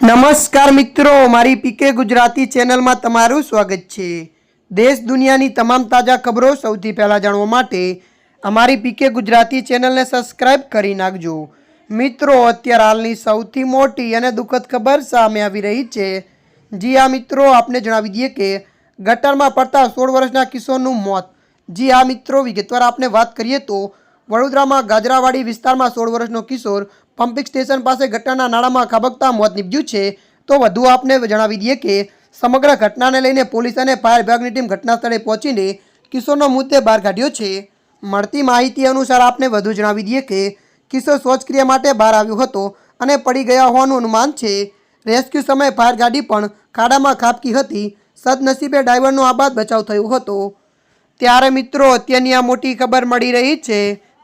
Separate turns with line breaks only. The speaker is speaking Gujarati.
નમસ્કાર મિત્રો, મારી પીકે ગુજરાતી ચેનલમાં તમારું સ્વાગત છે. દેશ દુનિયાની તમામ તાજા ખબરો સૌથી પહેલાં જાણવા માટે અમારી પીકે ગુજરાતી ચેનલને સબસ્ક્રાઈબ કરી નાખજો. મિત્રો, અત્યારે હાલની સૌથી મોટી અને દુઃખદ ખબર સામે આવી રહી છે. જી આ મિત્રો, આપને જણાવી દઈએ કે ગટરમાં પડતા સોળ વર્ષના કિશોરનું મોત. જી આ મિત્રો, વિગતવાર આપણે વાત કરીએ તો વડોદરામાં ગાજરાવાડી વિસ્તારમાં સોળ વર્ષનો કિશોર પમ્પિંગ સ્ટેશન પાસે ગટરના નાળામાં ખાબકતા મોત નીપજ્યું છે. તો વધુ આપને જણાવી દઈએ કે સમગ્ર ઘટનાને લઈને પોલીસ અને ફાયર વિભાગની ટીમ ઘટના સ્થળે પહોંચીને કિશોરનો મુદ્દે બહાર કાઢ્યો છે. મળતી માહિતી અનુસાર આપને વધુ જણાવી દઈએ કે કિશોર શૌચક્રિયા માટે બહાર આવ્યો હતો અને પડી ગયા હોવાનું અનુમાન છે. રેસ્ક્યુ સમયે ફાયર ગાડી પણ ખાડામાં ખાબકી હતી. સદનસીબે ડ્રાઈવરનો આબાદ બચાવ થયો હતો. ત્યારે મિત્રો, અત્યારની આ મોટી ખબર મળી રહી છે.